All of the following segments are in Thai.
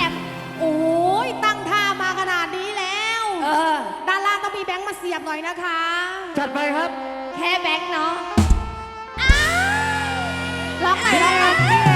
แอมโอ้ยตั้งท่ามาขนาดนี้แล้วเออ ด้านล่างต้องมีแบงค์มาเสียบหน่อยนะคะ จัดไปครับ แค่แบงค์เนาะอ้าวร้องหน่อยร้อหน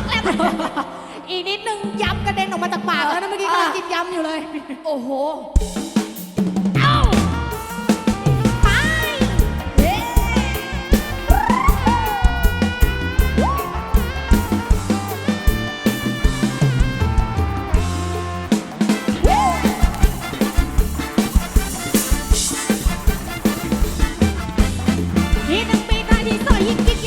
อกแล้ว อีกนิดนึงยำกระเด็นออกมาจากปากแล้วนะเมื่อกี้กำลังกินยำอยู่เลย โอ้โห เอ้าไปเย้นี่นึ่งปีใที่สวยยิ่งกิน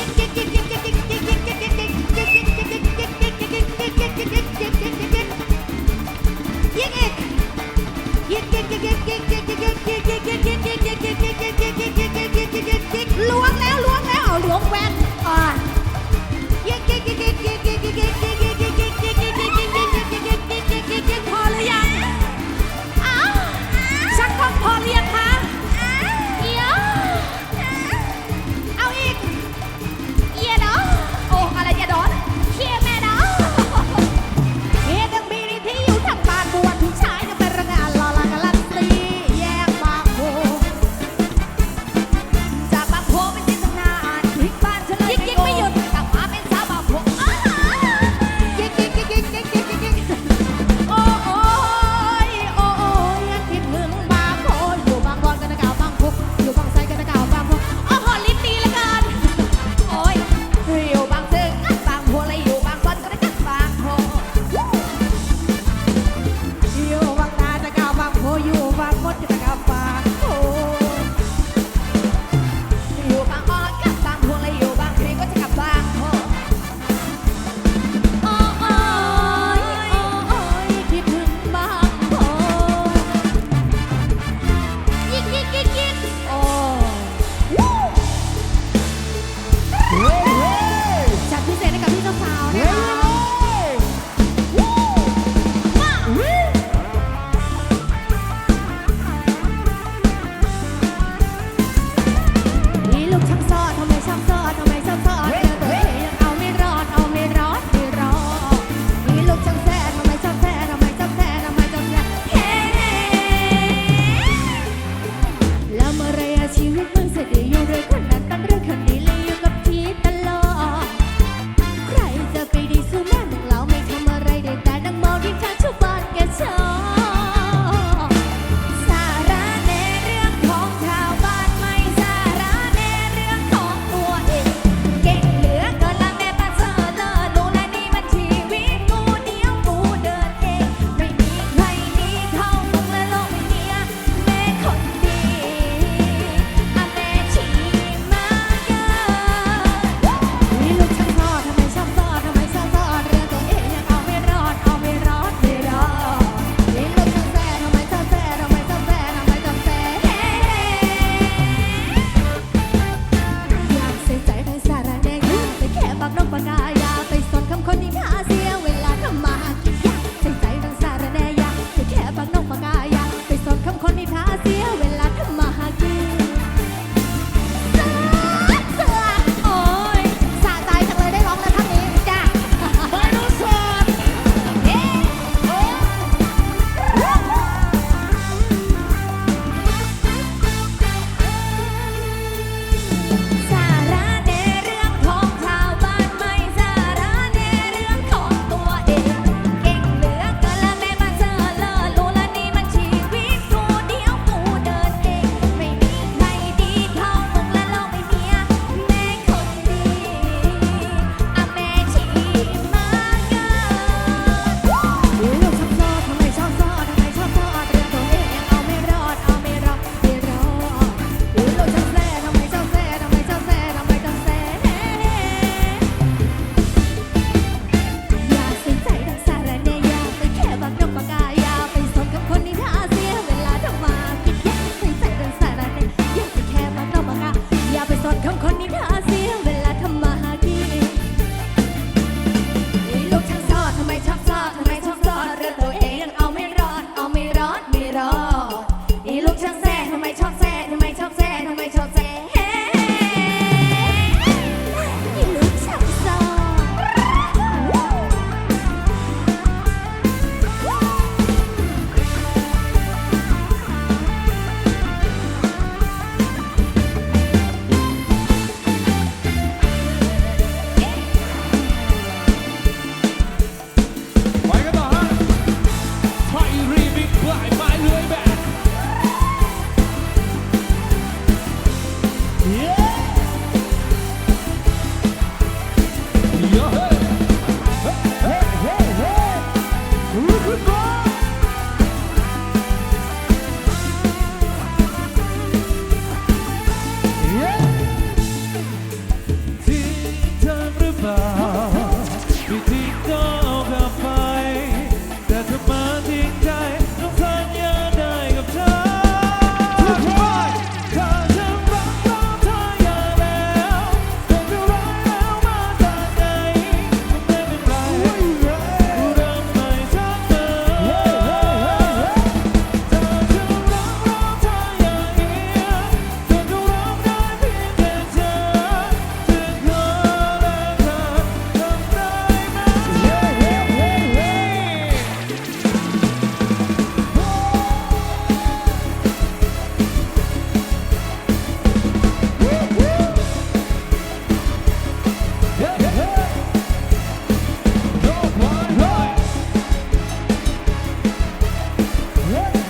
ทิ้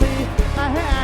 สิอะให้อะให้อะให้